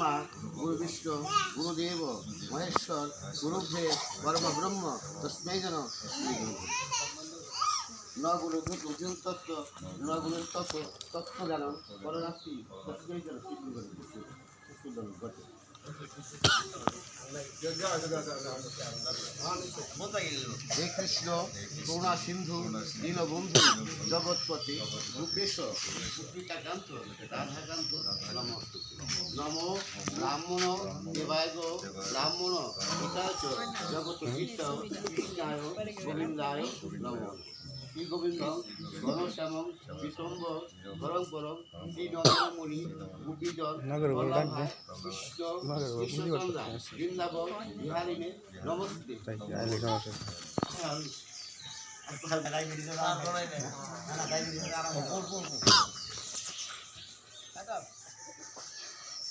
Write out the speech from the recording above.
ব্রহ্মা গুরু বিষ্ণু গুরুদেব মহেশ্বর গুরুভে পরম ব্রহ্ম, তস্মৈ যেন ন গুরু অর্জুন তত্ত্ব ন গুরু তত্ত্ব তত্ত্ব জ্ঞান পররাত্রি, তস্মৈ যেন ঘটে হে কৃষ্ণ, করুণা সিন্ধু দীনবন্ধু জগৎপতি রূপেশ পুত্রিকাকান্ত রাধাকান্ত, নম। নম ব্রাহ্মণ দেবায় গো ব্রাহ্মণ পিতাচ জগৎ কৃষ্ণ কৃষ্ণায় গোবিন্দায় নম। শ্রী গোবিন্দ ঘনশ্যাম বিশম্ব গরম গরম শ্রী নন্দমণি গোপীজন কৃষ্ণ কৃষ্ণচন্দ্রা বৃন্দাবন বিহারিণে নমস্তে। তাই কি?